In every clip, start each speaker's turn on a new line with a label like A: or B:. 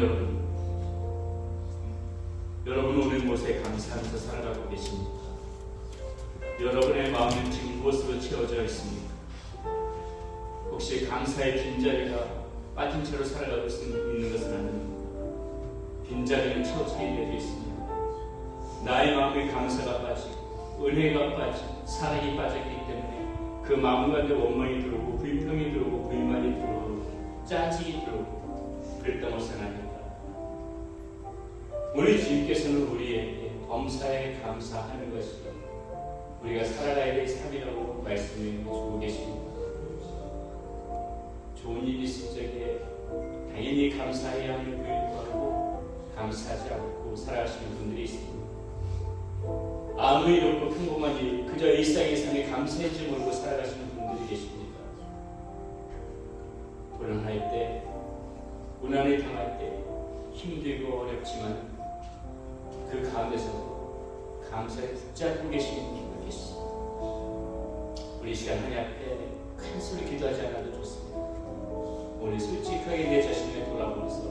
A: 여러분, 여러분 오늘 곳에 감사하면서 살아가고 계십니까? 여러분의 마음은 지금 무엇으로 채워져 있습니까? 혹시 감사의 빈자리가 빠진 채로 살아가고 있는 것은 아닙니다. 빈자리는 채워지게 되어 있습니다. 나의 마음에 감사가 빠지고 은혜가 빠지고 사랑이 빠졌기 때문에 그 마음 가운데 원망이 들어오고 불평이 들어오고 불만이 들어오고 짜증이 들어오고 그랬던 것은 아닙니다. 우리 주님께서는 우리에게 범사에 감사하는 것이 우리가 살아가야 될 삶이라고 말씀해 주고 계십니다. 좋은 일이 있을 적에 당연히 감사해야 함을 불구하고 감사하지 않고 살아가시는 분들이 있습니다. 아무 일 없고 평범한 일, 그저 일상의 삶에 감사했지 모르고 살아가시는 분들이 계십니다. 불안할 때, 고난을 당할 때, 힘들고 어렵지만 그 가운데서 감사에 붙잡고 계시는 분들이 계십니다. 우리 시간 하나님 앞에 큰 소리 기도하지 않아도 좋습니다. 오늘 솔직하게 내 자신을 돌아보면서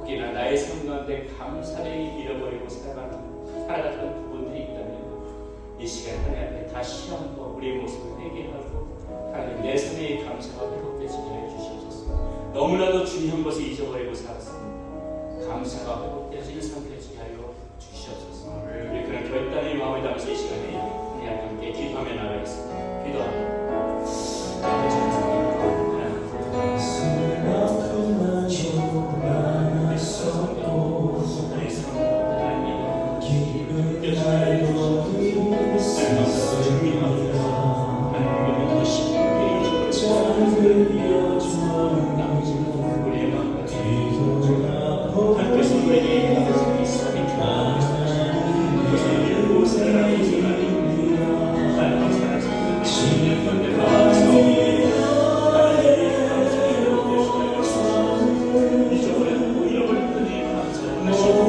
A: 혹이나 나의 삶 가운데 감사를 잃어버리고 살아가는, 살아갔던 부분들이 있다면 이 시간 하나님 앞에 다시 한번 우리의 모습을 회개하고 하나님 내 삶의 감사가 회복되지게 해주시옵소서 너무나도 중요한 것을 잊어버리고 살았습니다. 감사가 회복되지는 삶 되지게 하여 주시 아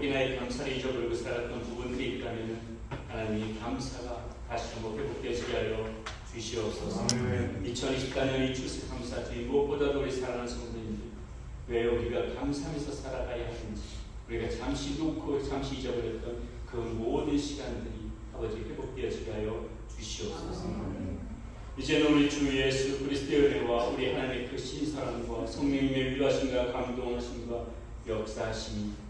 A: 혹이나 감사를 잊어버리고 살았던 부분들이 있다면 하나님 감사가 다시 한번 회복되시게 하여 주시옵소서. 2024년 이 추수감사 주의 무엇보다도 우리 사랑하는 성도님들 왜 우리가 감사하면서 살아가야 하는지 우리가 잠시 놓고 잠시 잊어버렸던 그 모든 시간들이 아버지 회복되어지게 하여 주시옵소서. 이제는 우리 주 예수 그리스도의 은혜와 우리 하나님의 그 신사랑과 성령님의 위로하심과 감동하심과 역사하심이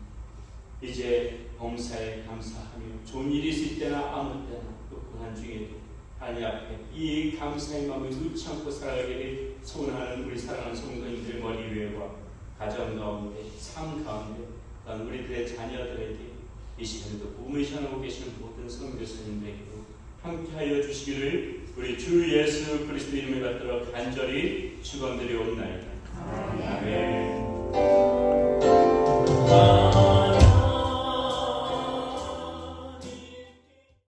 A: 이제 범사에 감사하며 좋은 일이 있을 때나 아무 때나 또 고난 중에도 하나님 앞에 이 감사의 마음을 놓지 않고 살아가기를 소원하는 우리 사랑하는 성도님들 머리 위에와 가정 가운데 삶 가운데 또한 우리들의 자녀들에게 이 시간에도 꿈을 전하고 계시는 모든 성교사님들에게도 함께하여 주시기를 우리 주 예수 그리스도 이름을 받들어 간절히 축원드리옵나이다. 아멘.